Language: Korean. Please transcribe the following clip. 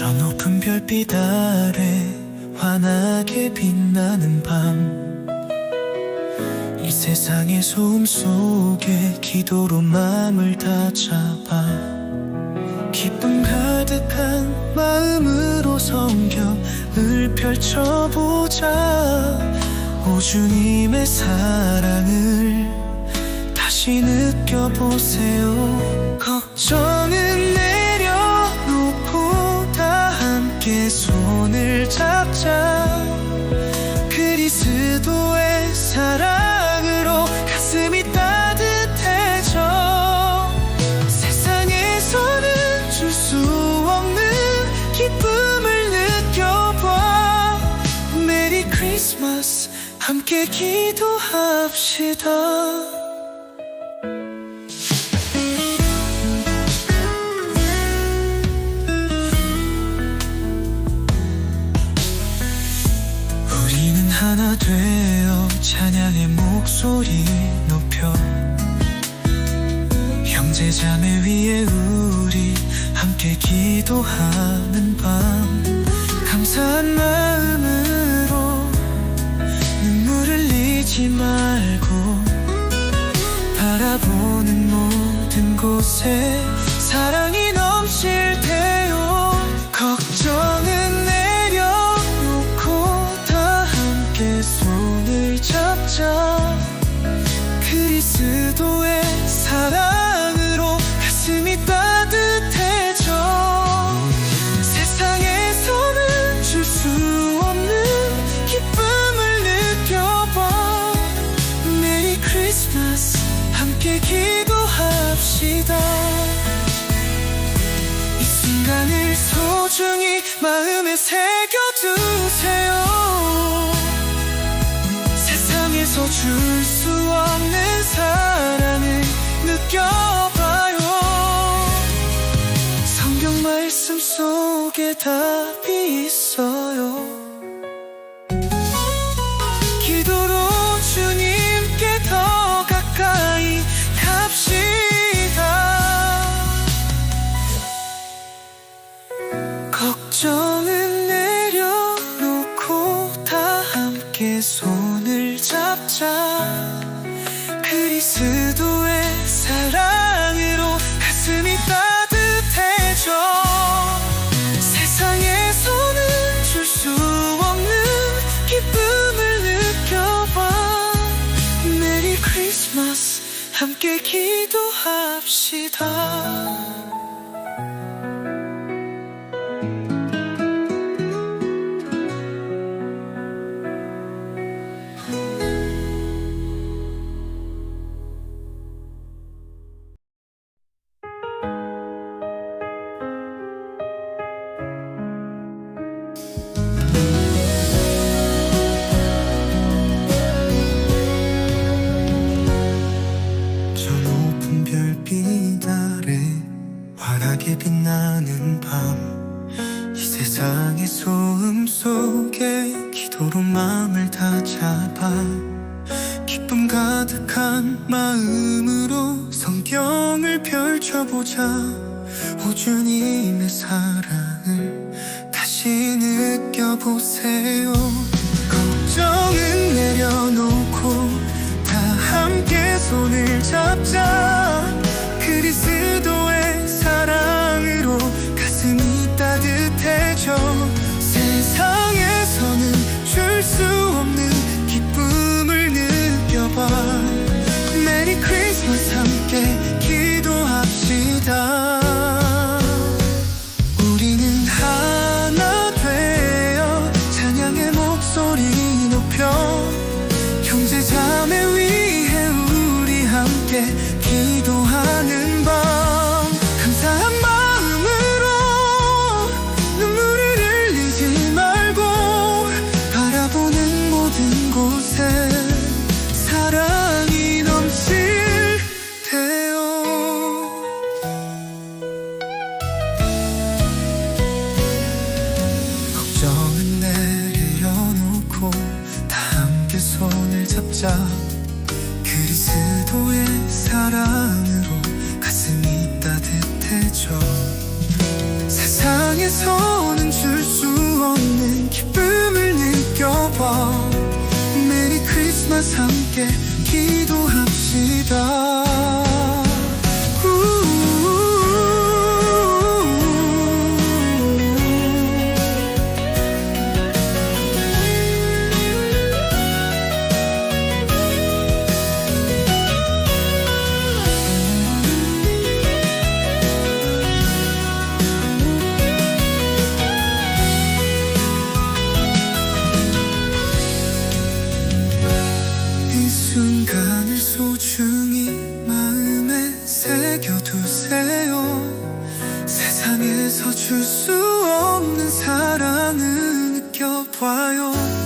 저 높은 별빛 아래 환하게 빛나는 밤. 이 세상의 소음 속에 기도로 마음을 다 잡아 기쁨 가득한 마음으로 성경을 펼쳐보자. 오 주님의 사랑을 다시 느껴보세요. 걱정은 함께 기도합시다. 우리는 하나 되어 찬양의 목소리 높여 형제 자매 위에 우리 함께 기도하는 밤 감사한 마 흘리지 말고 바라보는 모든 곳에 사랑이 소중히 마음에 새겨두세요. 세상에서 줄 수 없는 사랑을 느껴봐요. 성경 말씀 속에 답이 있어요 함께 기도합시다 세상의 소음 속에 기도로 마음을 다 잡아 기쁨 가득한 마음으로 성경을 펼쳐보자. 오 주님의 사랑을 다시 느껴보세요. 걱정은 내려놓고 다 함께 손을 잡자 기도하는 밤 감사한 마음으로 눈물을 흘리지 말고 바라보는 모든 곳에 사랑이 넘칠 테요 걱정은 내려놓고 다 함께 손을 잡자 그리스도의 사랑으로 가슴이 따뜻해져 세상에서는 줄 수 없는 기쁨을 느껴봐 메리 크리스마스 함께 기도합시다 줄 수 없는 사랑을 느껴봐요